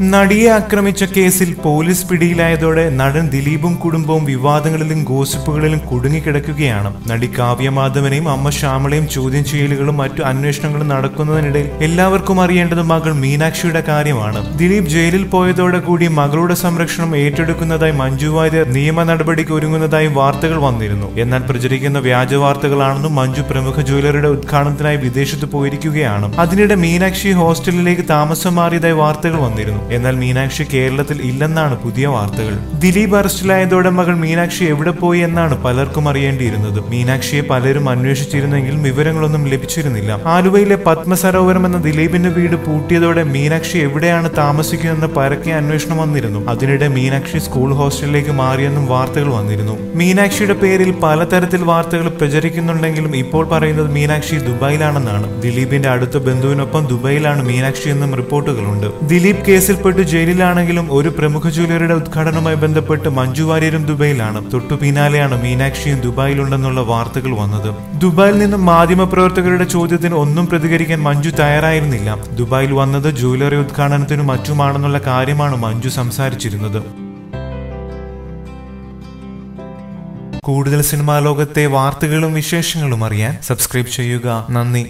നടിയെ ആക്രമിച്ച കേസിൽ പോലീസ് പിടിയിലായതോടെ നടൻ ദിലീപും കുടുംബവും വിവാദങ്ങളിലും ഗോസിപ്പുകളിലും കുടുങ്ങിക്കിടക്കുകയാണ്. നടി കാവ്യ മാധവനെയും അമ്മ ശ്യാമളയും ചോദ്യം ചെയ്യലുകളും മറ്റു അന്വേഷണങ്ങളും നടക്കുന്നതിനിടയിൽ എല്ലാവർക്കും അറിയേണ്ടത് മകൾ മീനാക്ഷിയുടെ കാര്യമാണ്. ദിലീപ് ജയിലിൽ പോയതോടെ കൂടി മകളുടെ സംരക്ഷണം ഏറ്റെടുക്കുന്നതായി മഞ്ജു വാര്യർ നിയമ നടപടിക്ക് ഒരുങ്ങുന്നതായി വാർത്തകൾ വന്നിരുന്നു. എന്നാൽ പ്രചരിക്കുന്ന വ്യാജ വാർത്തകളാണെന്നും മഞ്ജു പ്രമുഖ ജ്വല്ലറിയുടെ ഉദ്ഘാടനത്തിനായി വിദേശത്ത് പോയിരിക്കുകയാണ്. അതിനിടെ മീനാക്ഷി ഹോസ്റ്റലിലേക്ക് താമസം മാറിയതായി വാർത്തകൾ വന്നിരുന്നു. എന്നാൽ മീനാക്ഷി കേരളത്തിൽ ഇല്ലെന്നാണ് പുതിയ വാർത്തകൾ. ദിലീപ് അറസ്റ്റിലായതോടെ മകൾ മീനാക്ഷി എവിടെ പോയി എന്നാണ് പലർക്കും അറിയേണ്ടിയിരുന്നത്. മീനാക്ഷിയെ പലരും അന്വേഷിച്ചിരുന്നെങ്കിലും വിവരങ്ങളൊന്നും ലഭിച്ചിരുന്നില്ല. ആലുവയിലെ പത്മസരോവരം എന്ന ദിലീപിന്റെ വീട് പൂട്ടിയതോടെ മീനാക്ഷി എവിടെയാണ് താമസിക്കുന്നതെന്ന് പരക്കെ അന്വേഷണം വന്നിരുന്നു. അതിനിടെ മീനാക്ഷി സ്കൂൾ ഹോസ്റ്റലിലേക്ക് മാറിയെന്നും വാർത്തകൾ വന്നിരുന്നു. മീനാക്ഷിയുടെ പേരിൽ പലതരത്തിൽ വാർത്തകൾ പ്രചരിക്കുന്നുണ്ടെങ്കിലും ഇപ്പോൾ പറയുന്നത് മീനാക്ഷി ദുബായിലാണെന്നാണ്. ദിലീപിന്റെ അടുത്ത ബന്ധുവിനൊപ്പം ദുബായിലാണ് മീനാക്ഷി എന്നും റിപ്പോർട്ടുകളുണ്ട്. ദിലീപ് കേസിൽപ്പെട്ട് ജയിലിലാണെങ്കിലും ഒരു പ്രമുഖ ജ്വല്ലറിയുടെ ഉദ്ഘാടനവുമായി ബന്ധപ്പെട്ട് മഞ്ജു വാര്യരും ദുബൈയിലാണ്. തൊട്ടു പിന്നാലെയാണ് മീനാക്ഷിയും ദുബായിലുണ്ടെന്നുള്ള വാർത്തകൾ വന്നത്. ദുബായിൽ നിന്നും മാധ്യമപ്രവർത്തകരുടെ ചോദ്യത്തിന് ഒന്നും പ്രതികരിക്കാൻ മഞ്ജു തയ്യാറായിരുന്നില്ല. ദുബായിൽ വന്നത് ജ്വല്ലറി ഉദ്ഘാടനത്തിനും മറ്റുമാണെന്നുള്ള കാര്യമാണ് മഞ്ജു സംസാരിച്ചിരുന്നത്. കൂടുതൽ സിനിമാ ലോകത്തെ വാർത്തകളും വിശേഷങ്ങളും അറിയാൻ സബ്സ്ക്രൈബ് ചെയ്യുക. നന്ദി.